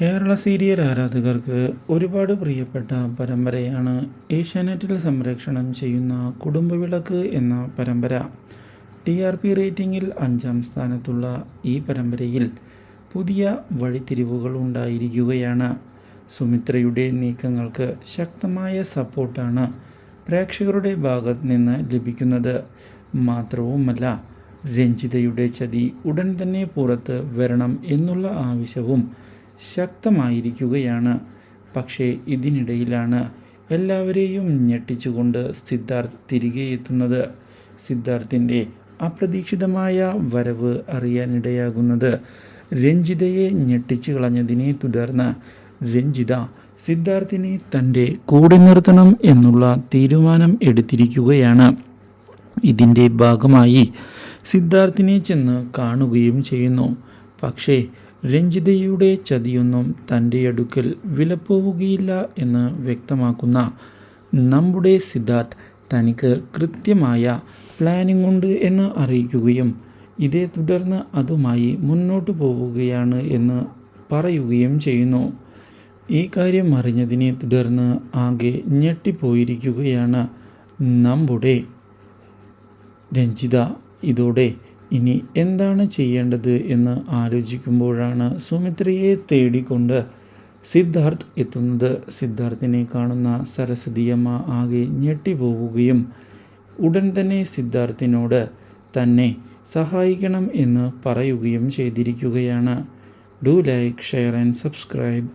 Kerala serial ആരാധകർക്ക് ഒരുപാട് പ്രിയപ്പെട്ട പരമ്പരയാണ് ഏഷ്യാനെറ്റിൽ സംരക്ഷണം ചെയ്യുന്ന കുടുംബവിളക്ക് എന്ന പരമ്പര. ടി ആർ പി റേറ്റിംഗിൽ അഞ്ചാം സ്ഥാനത്തുള്ള ഈ പരമ്പരയിൽ പുതിയ വഴിത്തിരിവുകൾ ഉണ്ടായിരിക്കുകയാണ്. സുമിത്രയുടെ നീക്കങ്ങൾക്ക് ശക്തമായ സപ്പോർട്ടാണ് പ്രേക്ഷകരുടെ ഭാഗത്ത് നിന്ന് ലഭിക്കുന്നത്. മാത്രവുമല്ല രഞ്ജിതയുടെ ചതി ഉടൻ തന്നെ പുറത്ത് വരണം എന്നുള്ള ആവശ്യവും ശക്തമായിരിക്കുകയാണ്. പക്ഷേ ഇതിനിടയിലാണ് എല്ലാവരെയും ഞെട്ടിച്ചുകൊണ്ട് സിദ്ധാർത്ഥ് തിരികെ എത്തുന്നത്. സിദ്ധാർത്ഥിന്റെ അപ്രതീക്ഷിതമായ വരവ് അറിയാനിടയാകുന്നത് രഞ്ജിതയെ ഞെട്ടിച്ചു കളഞ്ഞതിനെ തുടർന്ന് രഞ്ജിത സിദ്ധാർത്ഥിനെ തന്റെ കൂടെ നിർത്തണം എന്നുള്ള തീരുമാനം എടുത്തിരിക്കുകയാണ്. ഇതിന്റെ ഭാഗമായി സിദ്ധാർത്ഥിനെ ചെന്ന് കാണുകയും ചെയ്യുന്നു. പക്ഷേ രഞ്ജിതയുടെ ചതിയൊന്നും തന്റെ അടുക്കൽ വിലപ്പോവുകയില്ല എന്ന് വ്യക്തമാക്കുന്ന നമ്മുടെ സിദ്ധാർത്ഥ് തനിക്ക് കൃത്യമായ പ്ലാനിംഗ് ഉണ്ട് എന്ന് അറിയിക്കുകയും ഇതേ തുടർന്ന് അതുമായി മുന്നോട്ട് പോവുകയാണ് എന്ന് പറയുകയും ചെയ്യുന്നു. ഈ കാര്യം അറിഞ്ഞതിനെ തുടർന്ന് ആകെ ഞെട്ടിപ്പോയിരിക്കുകയാണ് നമ്മുടെ രഞ്ജിത. ഇതോടെ ഇനി എന്താണ് ചെയ്യേണ്ടത് എന്ന് ആലോചിക്കുമ്പോഴാണ് സുമിത്രയെ തേടിക്കൊണ്ട് സിദ്ധാർത്ഥ് എത്തുന്നത്. സിദ്ധാർത്ഥിനെ കാണുന്ന സരസ്വതിയമ്മ ആകെ ഞെട്ടിപ്പോവുകയും ഉടൻ തന്നെ സിദ്ധാർത്ഥിനോട് തന്നെ സഹായിക്കണം എന്ന് പറയുകയും ചെയ്തിരിക്കുകയാണ്. Do like share and subscribe.